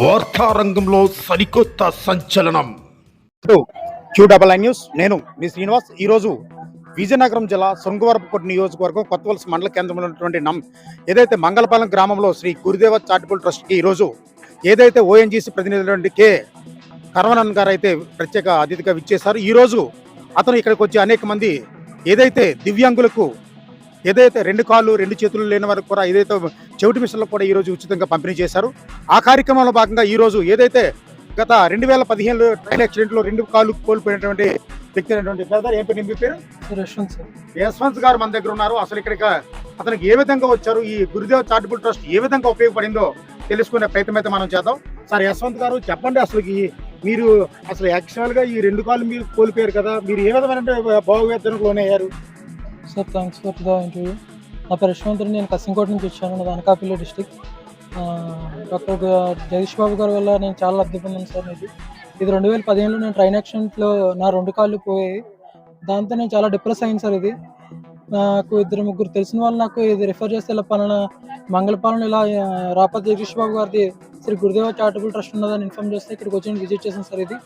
వార్తారంగంలో సరికొత్త సంచలనం. Q double I news. నేను మీ శ్రీనివాస్. ఈరోజు విజయనగరం జిల్లా శృంగవరపుకోట నియోజకవర్గం కొత్తవలస మండల కేంద్రంలో ఉన్నటువంటి నమ్ ఏదైతే మంగళపాలెం గ్రామంలో శ్రీ గురుదేవ చారిటబుల్ ట్రస్ట్కి ఈరోజు ఏదైతే ఓఎన్జీసీ ప్రతినిధి కె కరవణన్ గారు అయితే ప్రత్యేక అతిథిగా విచ్చేశారు. ఈరోజు అతను ఇక్కడికి వచ్చి అనేక మంది ఏదైతే దివ్యాంగులకు ఏదైతే రెండు కాళ్ళు రెండు చేతులు లేని వారికి కూడా ఏదైతే చెవిటి మిషన్లు కూడా ఈరోజు ఉచితంగా పంపిణీ చేశారు. ఆ కార్యక్రమంలో భాగంగా ఈరోజు ఏదైతే గత రెండు వేల పదిహేను ట్రైన్ యాక్సిడెంట్లో రెండు కాళ్ళు కోల్పోయినటువంటి వ్యక్తి అయినటువంటి బ్రదర్ ఏం పేరు పేరు? యశ్వంత్ సార్. యశ్వంత్ గారు మన దగ్గర ఉన్నారు. అసలు ఇక్కడికి అతనికి ఏ విధంగా వచ్చారు? ఈ గురుదేవ్ చారిటబుల్ ట్రస్ట్ ఏ విధంగా ఉపయోగపడిందో తెలుసుకునే ప్రయత్నం అయితే మనం చేద్దాం. సార్ యశ్వంత్ గారు చెప్పండి అసలు మీరు అసలు యాక్చువల్గా ఈ రెండు కాళ్ళు మీరు కోల్పోయారు కదా మీరు ఏ విధమైన భావవేదనకు లోనయ్యారు sir thanks for the interview నా పేరు యశ్వంత్ నేను కసింకోట నుంచి వచ్చాను. నాది అనకాపల్లి డిస్టిక్ డాక్టర్ జగదీష్ బాబు గారి వల్ల నేను చాలా లబ్ధి పొందాను సార్ ఇది ఇది రెండు వేల పదిహేనులో నేను ట్రైన్ యాక్సిడెంట్లో నా రెండు కాళ్ళు పోయాయి. దాంతో నేను చాలా డిప్రెస్ అయింది సార్ ఇది. నాకు ఇద్దరు ముగ్గురు తెలిసిన వాళ్ళు నాకు ఇది రిఫర్ చేస్తే ఇలా పలానా మంగళపాలెం ఇలా రాపతి జగదీష్ బాబు గారిది శ్రీ గురుదేవ చారిటబుల్ ట్రస్ట్ ఉన్నదని ఇన్ఫార్మ్ చేస్తే ఇక్కడికి వచ్చి విజిట్ చేశాను సార్ ఇది.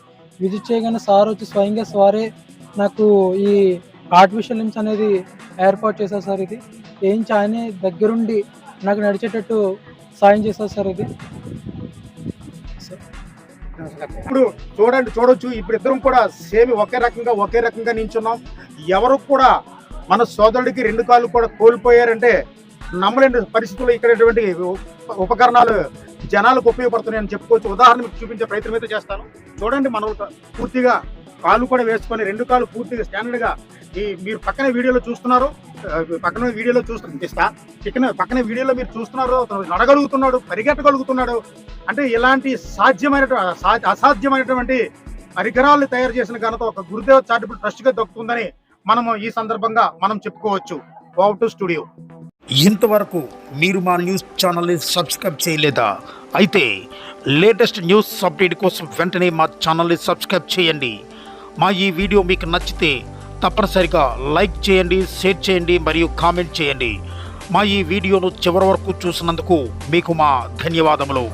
విజిట్ చేయగానే సార్ వచ్చి స్వయంగా సారే నాకు ఈ ఆర్టిఫిషియల్ లిమ్స్ అనేది ఏర్పాటు చేశారు సార్ ఇది. ఏం ఆయనే దగ్గరుండి నాకు నడిచేటట్టు సాయం చేశారు సార్ ఇది. ఇప్పుడు చూడండి చూడొచ్చు. ఇప్పుడు ఇద్దరం కూడా సేమ్ ఒకే రకంగా ఒకే రకంగా నించున్నాం. ఎవరు కూడా మన సోదరుడికి రెండు కాళ్ళు కూడా కోల్పోయారంటే నమ్మలేని పరిస్థితుల్లో ఇక్కడ ఉపకరణాలు జనాలకు ఉపయోగపడుతున్నాయని చెప్పుకోవచ్చు. ఉదాహరణ మీకు చూపించే ప్రయత్నం అయితే చేస్తాను. చూడండి మనం పూర్తిగా కాళ్ళు కూడా వేసుకొని రెండు కాళ్ళు పూర్తిగా స్టాండర్డ్గా ఈ మీరు పక్కన వీడియోలో చూస్తున్నారు పక్కన వీడియోలో చూస్తున్నారు ఇస్తా పక్కన పక్కన వీడియోలో మీరు చూస్తున్నారు అతను నడగలుగుతున్నాడు పరిగెట్టగలుగుతున్నాడు అంటే ఇలాంటి సాధ్యమైన అసాధ్యమైనటువంటి పరికరాలు తయారు చేసిన ఘనత ఒక గురుదేవ్ చారిటబుల్ ట్రస్ట్గా దక్కుతుందని మనము ఈ సందర్భంగా మనం చెప్పుకోవచ్చు. ఓవర్ టు స్టూడియో ఇంతవరకు మీరు మా న్యూస్ ఛానల్ని సబ్స్క్రైబ్ చేయలేదా? అయితే లేటెస్ట్ న్యూస్ అప్డేట్ కోసం వెంటనే మా ఛానల్ని సబ్స్క్రైబ్ చేయండి. మా ఈ వీడియో మీకు నచ్చితే తప్పనిసరిగా లైక్ చేయండి షేర్ చేయండి మరియు కామెంట్ చేయండి. మా ఈ వీడియోను చివరి వరకు చూసినందుకు మీకు మా ధన్యవాదములు.